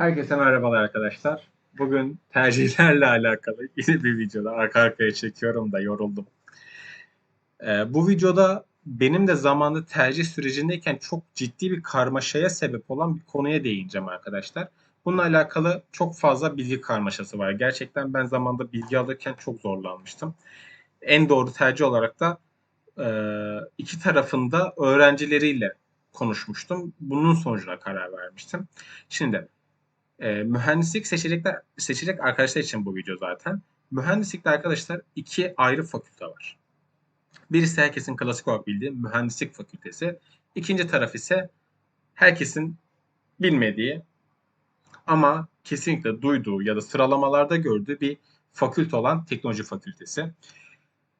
Herkese merhabalar arkadaşlar. Bugün tercihlerle alakalı yeni bir videoda arka arkaya çekiyorum da yoruldum. Ee, bu videoda benim de zamanda tercih sürecindeyken çok ciddi bir karmaşaya sebep olan bir konuya değineceğim arkadaşlar. Bununla alakalı çok fazla bilgi karmaşası var. Gerçekten ben zamanda bilgi alırken çok zorlanmıştım. En doğru tercih olarak da e, iki tarafında öğrencileriyle konuşmuştum. Bunun sonucuna karar vermiştim. Şimdi e, mühendislik seçecekler seçecek arkadaşlar için bu video zaten. Mühendislikte arkadaşlar iki ayrı fakülte var. Birisi herkesin klasik olarak bildiği mühendislik fakültesi. İkinci taraf ise herkesin bilmediği ama kesinlikle duyduğu ya da sıralamalarda gördüğü bir fakülte olan teknoloji fakültesi.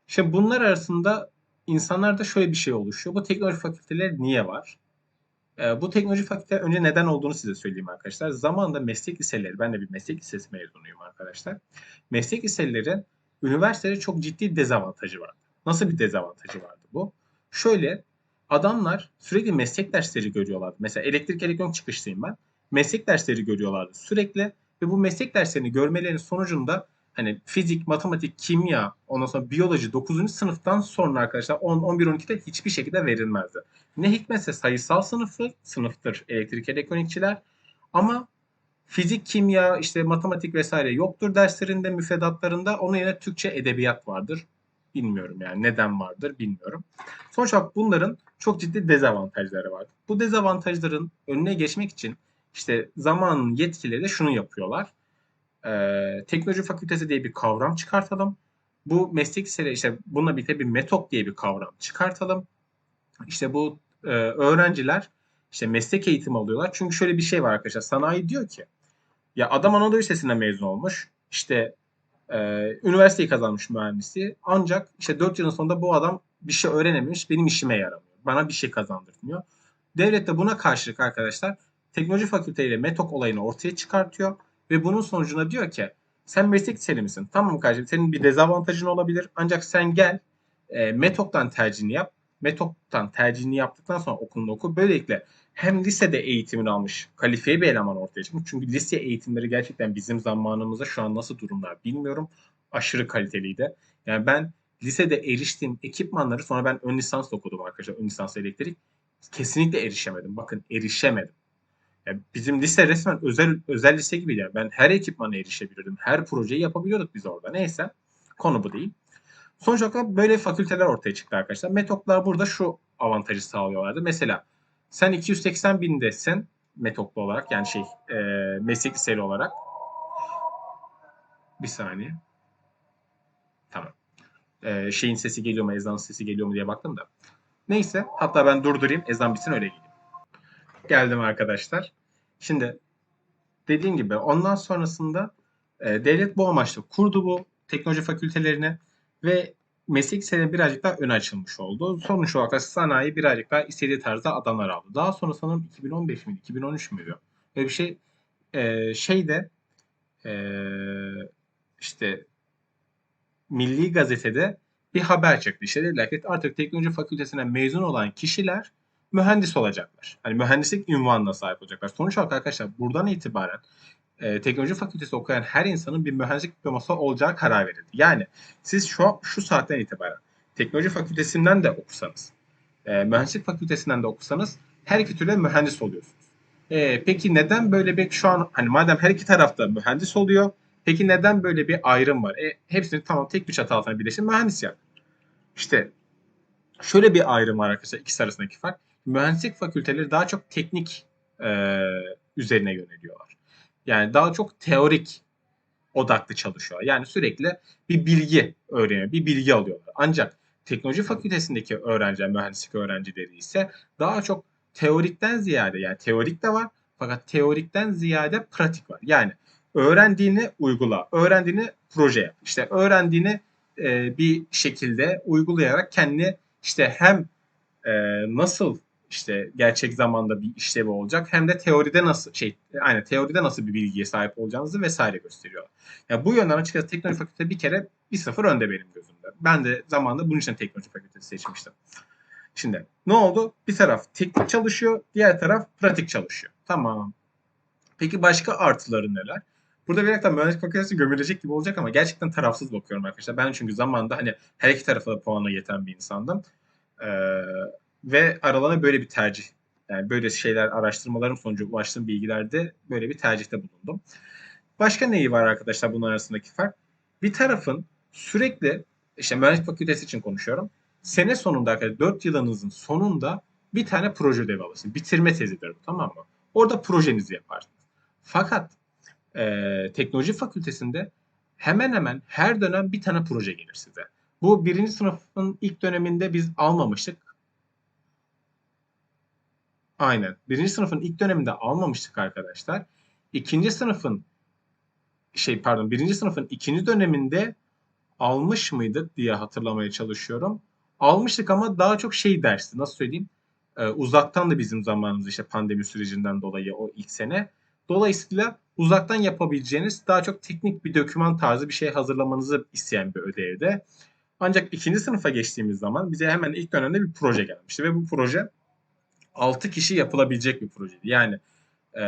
Şimdi bunlar arasında insanlarda şöyle bir şey oluşuyor. Bu teknoloji fakülteleri niye var? Ee, bu teknoloji fakülte önce neden olduğunu size söyleyeyim arkadaşlar. Zamanında meslek liseleri, ben de bir meslek lisesi mezunuyum arkadaşlar. Meslek liseleri üniversitede çok ciddi dezavantajı vardı. Nasıl bir dezavantajı vardı bu? Şöyle adamlar sürekli meslek dersleri görüyorlardı. Mesela elektrik elektronik çıkışlıyım ben. Meslek dersleri görüyorlardı sürekli ve bu meslek derslerini görmelerinin sonucunda hani fizik, matematik, kimya, ondan sonra biyoloji 9. sınıftan sonra arkadaşlar 10, 11, 12'de hiçbir şekilde verilmezdi. Ne hikmetse sayısal sınıfı, sınıftır elektrik elektronikçiler ama fizik, kimya, işte matematik vesaire yoktur derslerinde, müfredatlarında. Onun yerine Türkçe edebiyat vardır. Bilmiyorum yani neden vardır bilmiyorum. Sonuç olarak bunların çok ciddi dezavantajları var. Bu dezavantajların önüne geçmek için işte zamanın yetkileri de şunu yapıyorlar e, teknoloji fakültesi diye bir kavram çıkartalım. Bu meslek liseleri işte bununla birlikte bir metok diye bir kavram çıkartalım. İşte bu e, öğrenciler işte meslek eğitimi alıyorlar. Çünkü şöyle bir şey var arkadaşlar. Sanayi diyor ki ya adam Anadolu Lisesi'nden mezun olmuş. İşte e, üniversiteyi kazanmış mühendisi. Ancak işte 4 yılın sonunda bu adam bir şey öğrenememiş. Benim işime yaramıyor. Bana bir şey kazandırmıyor. Devlet de buna karşılık arkadaşlar teknoloji fakülteyle metok olayını ortaya çıkartıyor ve bunun sonucunda diyor ki sen meslek liseli misin? Tamam kardeşim senin bir dezavantajın olabilir ancak sen gel e, Metok'tan tercihini yap. Metok'tan tercihini yaptıktan sonra okulunu oku. Böylelikle hem lisede eğitimini almış kalifiye bir eleman ortaya çıkmış. Çünkü lise eğitimleri gerçekten bizim zamanımızda şu an nasıl durumlar bilmiyorum. Aşırı kaliteliydi. Yani ben lisede eriştiğim ekipmanları sonra ben ön lisans okudum arkadaşlar. Ön lisans elektrik. Kesinlikle erişemedim. Bakın erişemedim. Yani bizim lise resmen özel özel lise gibiydi. Yani ben her ekipmana erişebiliyordum. Her projeyi yapabiliyorduk biz orada. Neyse. Konu bu değil. Sonuç olarak böyle fakülteler ortaya çıktı arkadaşlar. Metoklar burada şu avantajı sağlıyorlardı. Mesela sen 280 bindesin metoklu olarak yani şey e, meslek liseli olarak. Bir saniye. Tamam. E, şeyin sesi geliyor mu, ezan sesi geliyor mu diye baktım da. Neyse. Hatta ben durdurayım. Ezan bitsin öyle geleyim. Geldim arkadaşlar. Şimdi dediğim gibi ondan sonrasında e, devlet bu amaçla kurdu bu teknoloji fakültelerini ve meslek liseleri birazcık daha öne açılmış oldu. Sonuç olarak da sanayi birazcık daha istediği tarzda adamlar aldı. Daha sonra sanırım 2015 miydi, 2013 müydü? Böyle bir şey e, şeyde e, işte Milli Gazete'de bir haber çıktı. İşte dediler ki artık teknoloji fakültesine mezun olan kişiler mühendis olacaklar. Hani mühendislik ünvanına sahip olacaklar. Sonuç olarak arkadaşlar buradan itibaren e, teknoloji fakültesi okuyan her insanın bir mühendislik diploması olacağı karar verildi. Yani siz şu şu saatten itibaren teknoloji fakültesinden de okusanız, e, mühendislik fakültesinden de okusanız her iki türlü mühendis oluyorsunuz. E, peki neden böyle bir şu an hani madem her iki tarafta mühendis oluyor, peki neden böyle bir ayrım var? E, hepsini tamam tek bir çatı altına birleşin mühendis yap. İşte şöyle bir ayrım var arkadaşlar ikisi arasındaki fark mühendislik fakülteleri daha çok teknik e, üzerine yöneliyorlar. Yani daha çok teorik odaklı çalışıyorlar. Yani sürekli bir bilgi öğreniyor, bir bilgi alıyorlar. Ancak teknoloji fakültesindeki öğrenciler, mühendislik öğrencileri ise daha çok teorikten ziyade yani teorik de var fakat teorikten ziyade pratik var. Yani öğrendiğini uygula, öğrendiğini proje yap. İşte öğrendiğini e, bir şekilde uygulayarak kendini işte hem e, nasıl işte gerçek zamanda bir işlevi olacak hem de teoride nasıl şey aynı teoride nasıl bir bilgiye sahip olacağınızı vesaire gösteriyor. Ya yani bu yönden açıkçası teknoloji fakültesi bir kere bir sıfır önde benim gözümde. Ben de zamanında bunun için teknoloji fakültesi seçmiştim. Şimdi ne oldu? Bir taraf teknik çalışıyor, diğer taraf pratik çalışıyor. Tamam. Peki başka artıları neler? Burada birazdan mühendislik fakültesi gömülecek gibi olacak ama gerçekten tarafsız bakıyorum arkadaşlar. Ben çünkü zamanında hani her iki tarafa da puanla yeten bir insandım. Ee, ve aralarına böyle bir tercih yani böyle şeyler araştırmalarım sonucu ulaştığım bilgilerde böyle bir tercihte bulundum. Başka neyi var arkadaşlar bunun arasındaki fark? Bir tarafın sürekli işte mühendislik fakültesi için konuşuyorum. Sene sonunda arkadaşlar 4 yılınızın sonunda bir tane proje ödevi alırsınız. Bitirme tezidir bu tamam mı? Orada projenizi yaparsınız. Fakat e, teknoloji fakültesinde hemen hemen her dönem bir tane proje gelir size. Bu birinci sınıfın ilk döneminde biz almamıştık. Aynen. Birinci sınıfın ilk döneminde almamıştık arkadaşlar. İkinci sınıfın şey pardon birinci sınıfın ikinci döneminde almış mıydık diye hatırlamaya çalışıyorum. Almıştık ama daha çok şey dersi nasıl söyleyeyim e, uzaktan da bizim zamanımız işte pandemi sürecinden dolayı o ilk sene. Dolayısıyla uzaktan yapabileceğiniz daha çok teknik bir doküman tarzı bir şey hazırlamanızı isteyen bir ödevde. Ancak ikinci sınıfa geçtiğimiz zaman bize hemen ilk dönemde bir proje gelmişti ve bu proje 6 kişi yapılabilecek bir projeydi. Yani e,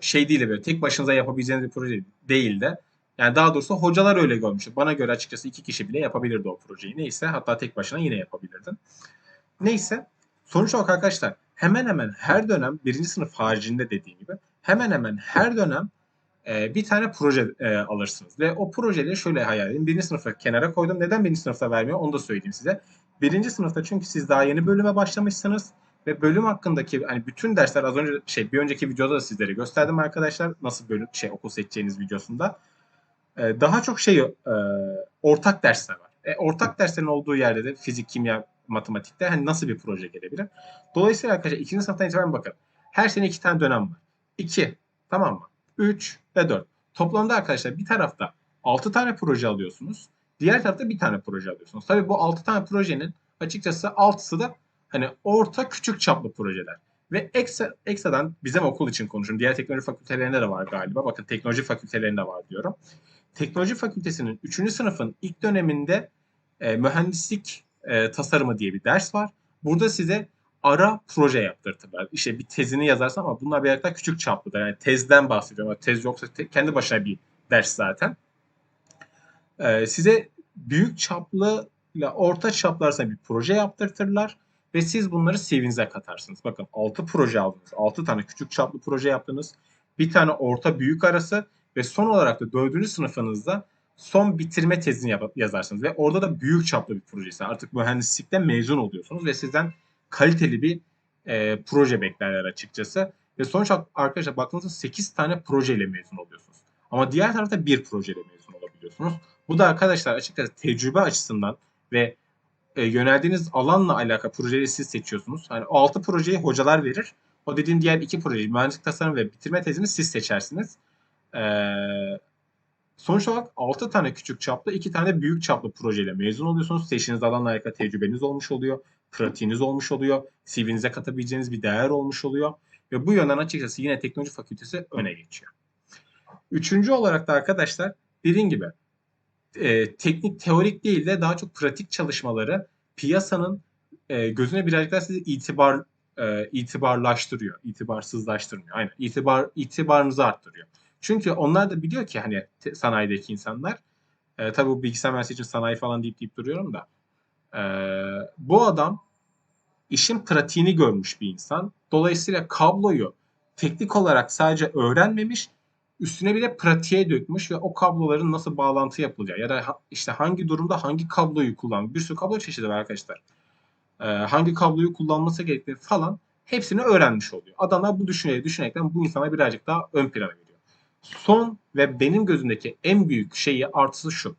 şey değil de böyle tek başınıza yapabileceğiniz bir proje değil de yani daha doğrusu hocalar öyle görmüş. Bana göre açıkçası iki kişi bile yapabilirdi o projeyi. Neyse hatta tek başına yine yapabilirdin. Neyse sonuç olarak arkadaşlar hemen hemen her dönem birinci sınıf haricinde dediğim gibi hemen hemen her dönem e, bir tane proje e, alırsınız. Ve o projeleri şöyle hayal edin. Birinci sınıfa kenara koydum. Neden birinci sınıfta vermiyor onu da söyleyeyim size. Birinci sınıfta çünkü siz daha yeni bölüme başlamışsınız ve bölüm hakkındaki hani bütün dersler az önce şey bir önceki videoda da sizlere gösterdim arkadaşlar nasıl bölüm şey okul seçeceğiniz videosunda. Ee, daha çok şey e, ortak dersler var. E, ortak derslerin olduğu yerde de fizik, kimya, matematikte hani nasıl bir proje gelebilir? Dolayısıyla arkadaşlar ikinci sınıftan itibaren bakın. Her sene iki tane dönem var. İki, tamam mı? Üç ve dört. Toplamda arkadaşlar bir tarafta altı tane proje alıyorsunuz. Diğer tarafta bir tane proje alıyorsunuz. Tabii bu altı tane projenin açıkçası altısı da hani orta küçük çaplı projeler. Ve ekstra, ekstradan bizim okul için konuşuyorum. Diğer teknoloji fakültelerinde de var galiba. Bakın teknoloji fakültelerinde var diyorum. Teknoloji fakültesinin 3. sınıfın ilk döneminde e, mühendislik e, tasarımı diye bir ders var. Burada size ara proje yaptırtırlar. İşte bir tezini yazarsın ama bunlar biraz daha küçük çaplıdır. Yani tezden bahsediyorum. Ama tez yoksa te, kendi başına bir ders zaten. E, size büyük çaplı ile orta arasında bir proje yaptırtırlar ve siz bunları CV'nize katarsınız. Bakın 6 proje aldınız. 6 tane küçük çaplı proje yaptınız. Bir tane orta büyük arası ve son olarak da 4. sınıfınızda son bitirme tezini yazarsınız ve orada da büyük çaplı bir projesi. Artık mühendislikten mezun oluyorsunuz ve sizden kaliteli bir e, proje beklerler açıkçası. Ve sonuç arkadaşlar baktığınızda 8 tane projeyle mezun oluyorsunuz. Ama diğer tarafta bir projeyle mezun olabiliyorsunuz. Bu da arkadaşlar açıkçası tecrübe açısından ve e, yöneldiğiniz alanla alakalı projeleri siz seçiyorsunuz. Hani o 6 projeyi hocalar verir. O dediğim diğer iki projeyi mühendislik tasarım ve bitirme tezini siz seçersiniz. Ee, sonuç olarak 6 tane küçük çaplı, 2 tane büyük çaplı projeyle mezun oluyorsunuz. Seçtiğiniz alanla alakalı tecrübeniz olmuş oluyor. Pratiğiniz olmuş oluyor. CV'nize katabileceğiniz bir değer olmuş oluyor. Ve bu yönden açıkçası yine teknoloji fakültesi öne geçiyor. Üçüncü olarak da arkadaşlar dediğim gibi e, teknik teorik değil de daha çok pratik çalışmaları piyasanın e, gözüne birazcık daha sizi itibar e, itibarlaştırıyor. İtibarsızlaştırmıyor. Aynen. İtibar itibarınızı arttırıyor. Çünkü onlar da biliyor ki hani te, sanayideki insanlar e, tabii bu bilgisayar mühendisliği için sanayi falan deyip deyip duruyorum da e, bu adam işin pratiğini görmüş bir insan. Dolayısıyla kabloyu teknik olarak sadece öğrenmemiş üstüne bir de pratiğe dökmüş ve o kabloların nasıl bağlantı yapılacağı ya da işte hangi durumda hangi kabloyu kullan bir sürü kablo çeşidi var arkadaşlar. Ee, hangi kabloyu kullanması gerektiğini falan hepsini öğrenmiş oluyor. Adamlar bu düşünceyi düşünerekten bu insana birazcık daha ön plana veriyor. Son ve benim gözümdeki en büyük şeyi artısı şu.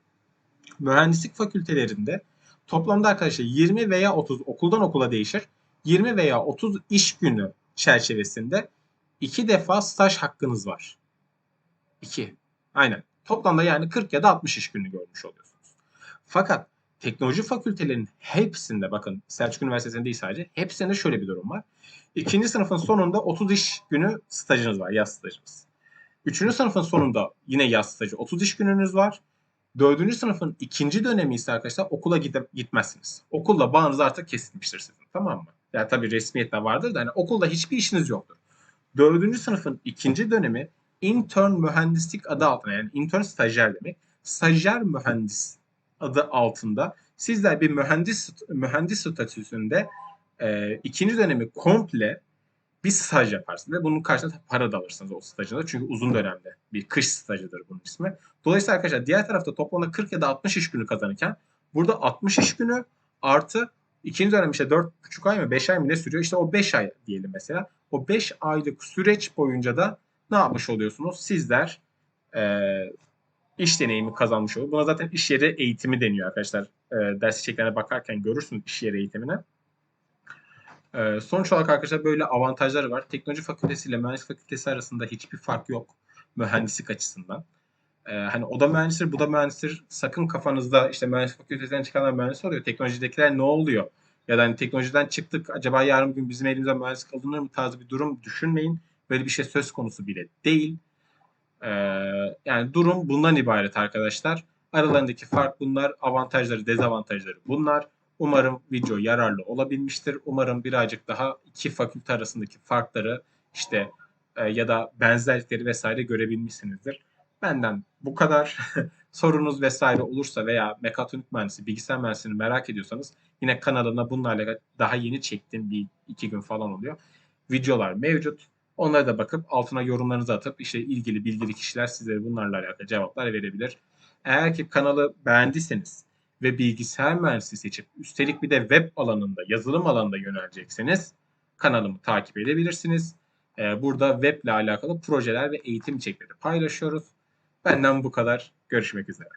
Mühendislik fakültelerinde toplamda arkadaşlar 20 veya 30 okuldan okula değişir. 20 veya 30 iş günü çerçevesinde iki defa staj hakkınız var. 2. Aynen. Toplamda yani 40 ya da 60 iş günü görmüş oluyorsunuz. Fakat teknoloji fakültelerinin hepsinde bakın Selçuk Üniversitesi'nde değil sadece hepsinde şöyle bir durum var. İkinci sınıfın sonunda 30 iş günü stajınız var. Yaz stajınız. Üçüncü sınıfın sonunda yine yaz stajı 30 iş gününüz var. Dördüncü sınıfın ikinci dönemi ise arkadaşlar okula gide, gitmezsiniz. Okulla bağınız artık kesilmiştir sizin tamam mı? Yani tabii resmiyette vardır da hani okulda hiçbir işiniz yoktur. Dördüncü sınıfın ikinci dönemi intern mühendislik adı altında yani intern stajyer demek. Stajyer mühendis adı altında sizler bir mühendis mühendis statüsünde e, ikinci dönemi komple bir staj yaparsınız ve bunun karşılığında para da alırsınız o stajında. Çünkü uzun dönemde bir kış stajıdır bunun ismi. Dolayısıyla arkadaşlar diğer tarafta toplamda 40 ya da 60 iş günü kazanırken burada 60 iş günü artı ikinci dönem işte 4,5 ay mı 5 ay mı ne sürüyor? İşte o 5 ay diyelim mesela. O 5 aylık süreç boyunca da ne yapmış oluyorsunuz? Sizler e, iş deneyimi kazanmış oluyor. Buna zaten iş yeri eğitimi deniyor arkadaşlar. E, ders içeriklerine bakarken görürsünüz iş yeri eğitimine. E, sonuç olarak arkadaşlar böyle avantajları var. Teknoloji fakültesi ile mühendislik fakültesi arasında hiçbir fark yok mühendislik açısından. E, hani o da mühendistir, bu da mühendistir. Sakın kafanızda işte mühendislik fakültesinden çıkanlar mühendis oluyor. Teknolojidekiler ne oluyor? Ya da hani teknolojiden çıktık acaba yarın gün bizim elimize mühendislik alınır mı tarzı bir durum düşünmeyin. Böyle bir şey söz konusu bile değil. Ee, yani durum bundan ibaret arkadaşlar. Aralarındaki fark bunlar. Avantajları, dezavantajları bunlar. Umarım video yararlı olabilmiştir. Umarım birazcık daha iki fakülte arasındaki farkları işte e, ya da benzerlikleri vesaire görebilmişsinizdir. Benden bu kadar. Sorunuz vesaire olursa veya mekatronik mühendisi, bilgisayar mühendisliğini merak ediyorsanız yine kanalına bununla alakalı daha yeni çektiğim bir iki gün falan oluyor. Videolar mevcut. Onlara da bakıp altına yorumlarınızı atıp işte ilgili bilgili kişiler size bunlarla alakalı cevaplar verebilir. Eğer ki kanalı beğendiyseniz ve bilgisayar mühendisliği seçip üstelik bir de web alanında, yazılım alanında yönelecekseniz kanalımı takip edebilirsiniz. Ee, burada web ile alakalı projeler ve eğitim içerikleri paylaşıyoruz. Benden bu kadar. Görüşmek üzere.